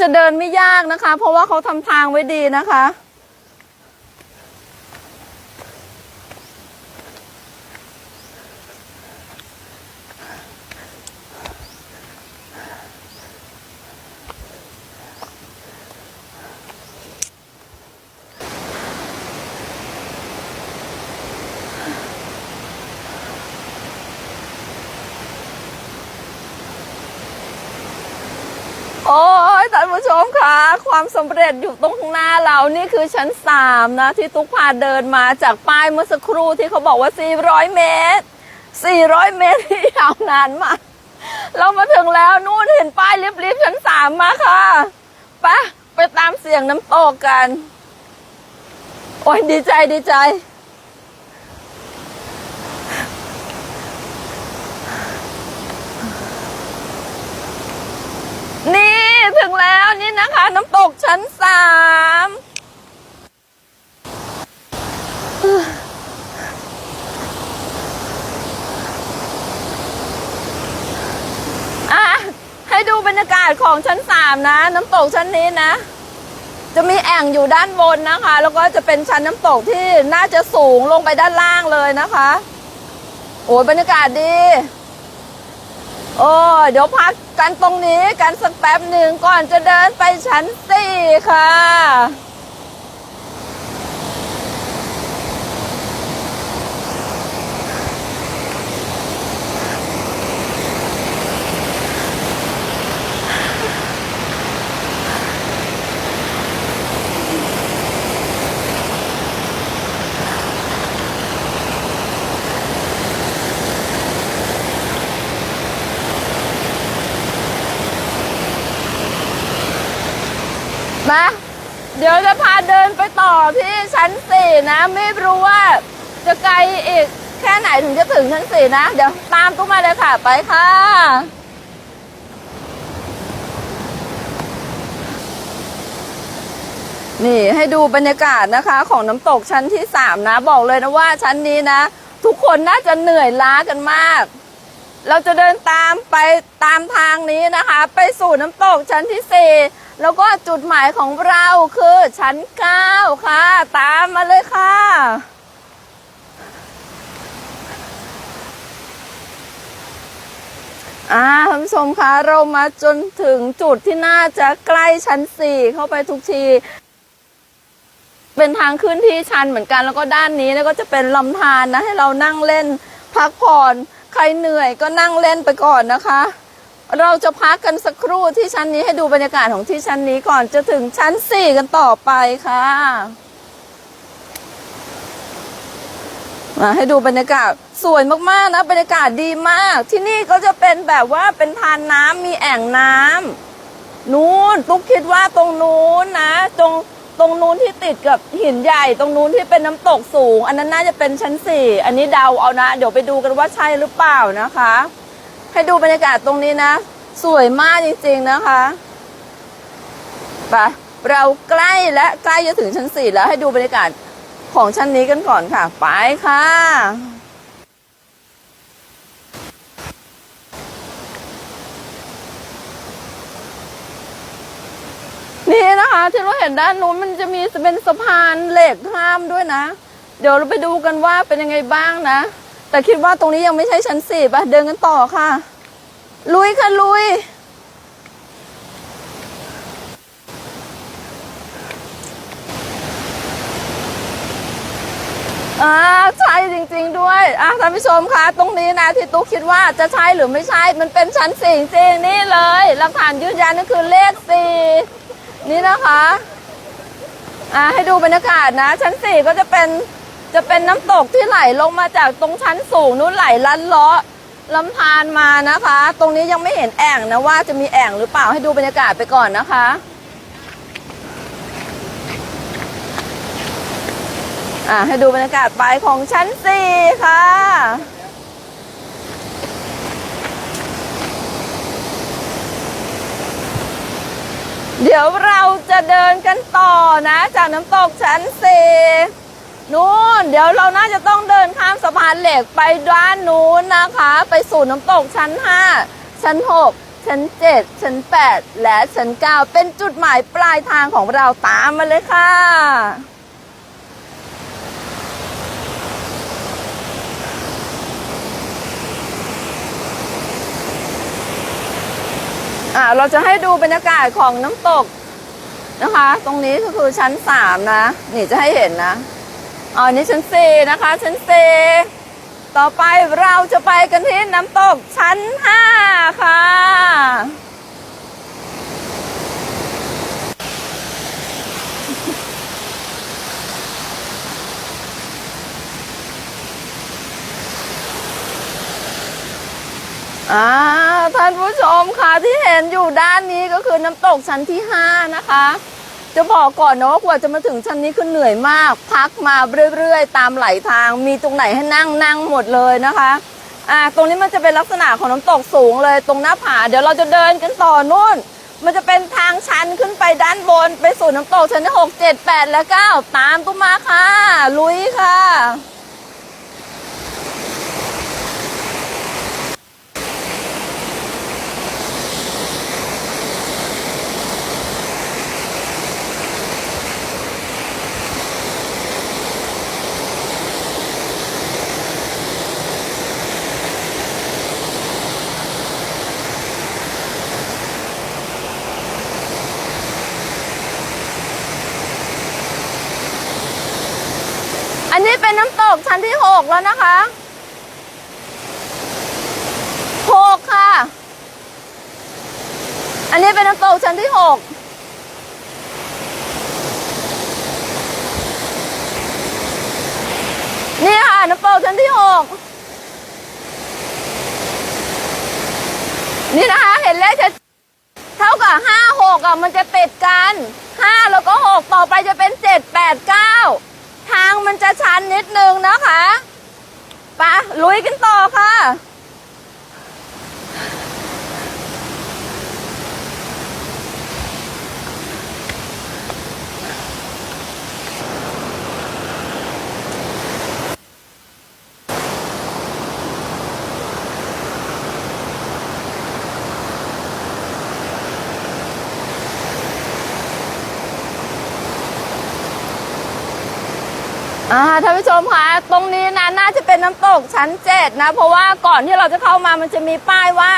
จะเดินไม่ยากนะคะ เพราะว่าเขาทำทางไว้ดีนะคะ โอ้ยท่านผู้ชม คะความสำเร็จอยู่ตรงข้างหน้าเรานี่คือชั้นสามนะ ที่ตุ๊กพาเดินมาจากป้ายเมื่อสักครู่ที่เขาบอกว่า 400 เมตร 400 เมตรที่ยาวนานมาก เรามาถึงแล้วนู่นเห็นป้ายลิฟต์ชั้นสามมาค่ะไปะไปตามเสียงน้ำตกกัน โอ้ยดีใจดีใจ นี่ถึงแล้ว นี่นะคะ น้ำตกชั้นสามอะให้ดูบรรยากาศของชั้นสามนะ น้ำตกชั้นนี้นะ จะมีแอ่งอยู่ด้านบนนะคะ แล้วก็จะเป็นชั้นน้ำตกที่น่าจะสูงลงไปด้านล่างเลยนะคะ โอ้ยบรรยากาศดี โอ้เดี๋ยวพัก กันตรงนี้กันสักแป๊บหนึ่งก่อนจะเดินไปชั้นสี่ค่ะ มาเดี๋ยวจะพาเดินไปต่อที่ชั้นสี่นะ ไม่รู้ว่าจะไกลอีกแค่ไหนถึงจะถึงชั้นสี่นะ เดี๋ยวตามตุ๊กมาเลยค่ะ ไปค่ะ นี่ให้ดูบรรยากาศนะคะของน้ำตกชั้นที่สามนะ บอกเลยนะว่าชั้นนี้นะ ทุกคนน่าจะเหนื่อยล้ากันมาก เราจะเดินตามไปตามทางนี้นะคะ ไปสู่น้ำตกชั้นที่สี่แล้วก็จุดหมายของเราคือชั้นเก้าค่ะ ตามมาเลยค่ะอ่าท่านผู้ชมคะเรามาจนถึงจุดที่น่าจะใกล้ชั้นสี่เข้าไปทุกที เป็นทางขึ้นที่ชันเหมือนกันแล้วก็ด้านนี้แล้วก็จะเป็นลำธารนะให้เรานั่งเล่นพักผ่อน ใครเหนื่อยก็นั่งเล่นไปก่อนนะคะ เราจะพักกันสักครู่ที่ชั้นนี้ให้ดูบรรยากาศของที่ชั้นนี้ก่อนจะถึงชั้นสี่กันต่อไปค่ะมาให้ดูบรรยากาศสวยมากๆนะบรรยากาศดีมาก ที่นี่ก็จะเป็นแบบว่าเป็นทานน้ำมีแอ่งน้ำนู้นตุ๊กคิดว่าตรงนู้นนะตรง ตรงนู้นที่ติดกับหินใหญ่ ตรงนู้นที่เป็นน้ำตกสูง อันนั้นน่าจะเป็นชั้นสี่อันนี้เดาเอานะ เดี๋ยวไปดูกันว่าใช่หรือเปล่านะคะ ให้ดูบรรยากาศตรงนี้นะ สวยมากจริงๆนะคะไปเราใกล้และใกล้จะถึงชั้นสี่แล้วให้ดูบรรยากาศของชั้นนี้กันก่อนค่ะ ไปค่ะ นี่นะคะ ที่เราเห็นด้านนู้นมันจะมีเป็นสะพานเหล็กข้ามด้วยนะ เดี๋ยวเราไปดูกันว่าเป็นยังไงบ้างนะ แต่คิดว่าตรงนี้ยังไม่ใช่ชั้นสี่ป่ะเดินกันต่อค่ะ ลุยค่ะลุยอ่าใช่จริง ๆ ด้วยอะท่านผู้ชมคะตรงนี้นะที่ตุ๊กคิดว่าจะใช่หรือไม่ใช่มันเป็นชั้นสี่จริงนี่เลยหลักฐานยืนยันนั่นคือเลขสี่ นี่นะคะอ่าให้ดูบรรยากาศนะ ชั้นสี่ก็จะเป็นจะเป็นน้ำตกที่ไหลลงมาจากตรงชั้นสูงนู้นไหลลัดเลาะลำธารมานะคะ ตรงนี้ยังไม่เห็นแอ่งนะว่าจะมีแอ่งหรือเปล่าให้ดูบรรยากาศไปก่อนนะคะ อ่าให้ดูบรรยากาศไปของชั้นสี่ค่ะ เดี๋ยวเราจะเดินกันต่อนะจากน้ำตกชั้นสี่นู้นเดี๋ยวเราน่าจะต้องเดินข้ามสะพานเหล็กไปด้านนู้นนะคะ ไปสู่น้ำตกชั้นห้าชั้นหกชั้น7ชั้น8และชั้น9เป็นจุดหมายปลายทางของเราตามมาเลยค่ะ อ่าเราจะให้ดูบรรยากาศของน้ำตกนะคะ ตรงนี้ก็คือชั้น3นะ นี่จะให้เห็นนะอ๋อนี่ชั้น4นะคะ ชั้น4ต่อไปเราจะไปกันที่น้ำตกชั้น5ค่ะ อ่า ท่านผู้ชมค่ะที่เห็นอยู่ด้านนี้ก็คือน้ำตกชั้นที่ 5 นะคะ จะบอกก่อนนะว่ากว่าจะมาถึงชั้นนี้คือเหนื่อยมาก พักมาเรื่อยๆ ตามไหลทางมีตรงไหนให้นั่งนั่งหมดเลยนะคะอ่าตรงนี้มันจะเป็นลักษณะของน้ำตกสูงเลยตรงหน้าผา เดี๋ยวเราจะเดินกันต่อนู่น มันจะเป็นทางชันขึ้นไปด้านบน ไปสู่น้ำตกชั้นที่หกเจ็ดแปดและเก้าตามตุ้มมาค่ะ ลุยค่ะ อันนี้เป็นน้ำตกชั้นที่หกแล้วนะคะหกค่ะ อันนี้เป็นน้ำตกชั้นที่หกนี่ค่ะน้ำตกชั้นที่หกนี่นะคะ เห็นเลขชัดเท่ากับห้าหกอะมันจะติดกันห้าแล้วก็หกต่อไปจะเป็นเจ็ดแปดเก้า ทางมันจะชันนิดนึงนะคะปะลุยกันต่อค่ะ อ่าท่านผู้ชมคะตรงนี้นะน่าจะเป็นน้ำตกชั้นเจ็ดนะ เพราะว่าก่อนที่เราจะเข้ามามันจะมีป้ายว่า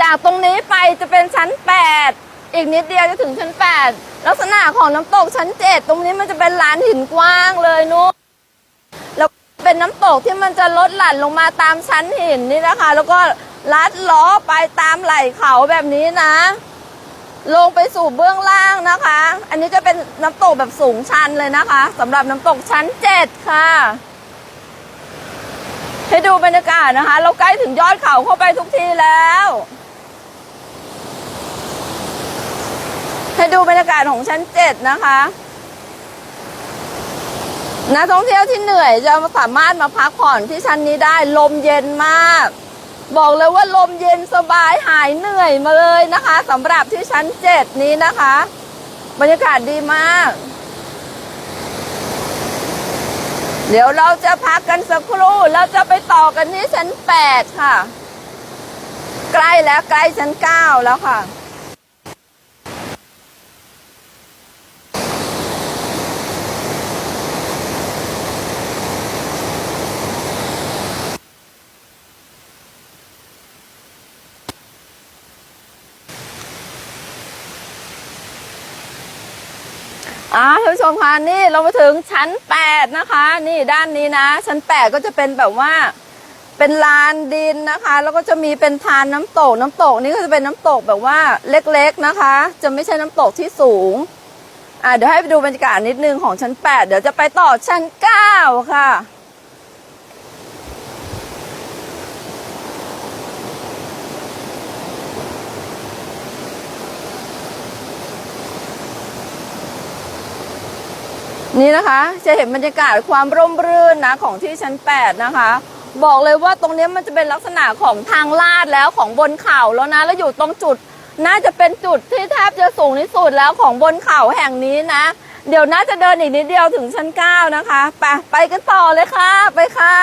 จากตรงนี้ไปจะเป็นชั้นแปดอีกนิดเดียวจะถึงชั้นแปดลักษณะของน้ำตกชั้นเจ็ดตรงนี้มันจะเป็นลานหินกว้างเลยนู้นแล้วเป็นน้ำตกที่มันจะลดหลั่นลงมาตามชั้นหินนี่นะคะ แล้วก็ลัดล้อไปตามไหล่เขาแบบนี้นะ ลงไปสู่เบื้องล่างนะคะ อันนี้จะเป็นน้ำตกแบบสูงชันเลยนะคะสำหรับน้ำตกชั้นเจ็ดค่ะ ให้ดูบรรยากาศนะคะ เราใกล้ถึงยอดเขาเข้าไปทุกทีแล้ว ให้ดูบรรยากาศของชั้นเจ็ดนะคะนักท่องเที่ยวที่เหนื่อยจะสามารถมาพักผ่อนที่ชั้นนี้ได้ลมเย็นมาก บอกเลยว่าลมเย็นสบายหายเหนื่อยมาเลยนะคะสำหรับที่ชั้นเจ็ดนี้นะคะ บรรยากาศดีมาก เดี๋ยวเราจะพักกันสักครู่เราจะไปต่อกันที่ชั้นแปดค่ะ ใกล้แล้วใกล้ชั้นเก้าแล้วค่ะ อ่าท่านผู้ชมคะนี่เรามาถึงชั้น 8 นะคะ นี่ด้านนี้นะ ชั้น 8 ก็จะเป็นแบบว่าเป็นลานดินนะคะ แล้วก็จะมีเป็นทานน้ำตก น้ำตกนี่ก็จะเป็นน้ำตกแบบว่าเล็กๆนะคะ จะไม่ใช่น้ำตกที่สูงอ่าเดี๋ยวให้ไปดูบรรยากาศนิดนึงของชั้น 8 เดี๋ยวจะไปต่อชั้น 9 ค่ะ นี่นะคะจะเห็นบรรยากาศความร่มรื่นนะของที่ชั้น 8 นะคะ บอกเลยว่าตรงนี้มันจะเป็นลักษณะของทางลาดแล้วของบนเขาแล้วนะ แล้วอยู่ตรงจุด น่าจะเป็นจุดที่แทบจะสูงที่สุดแล้วของบนเขาแห่งนี้นะ เดี๋ยวน่าจะเดินอีกนิดเดียวถึงชั้น 9 นะคะ ไปไปกันต่อเลยค่ะ ไปค่ะ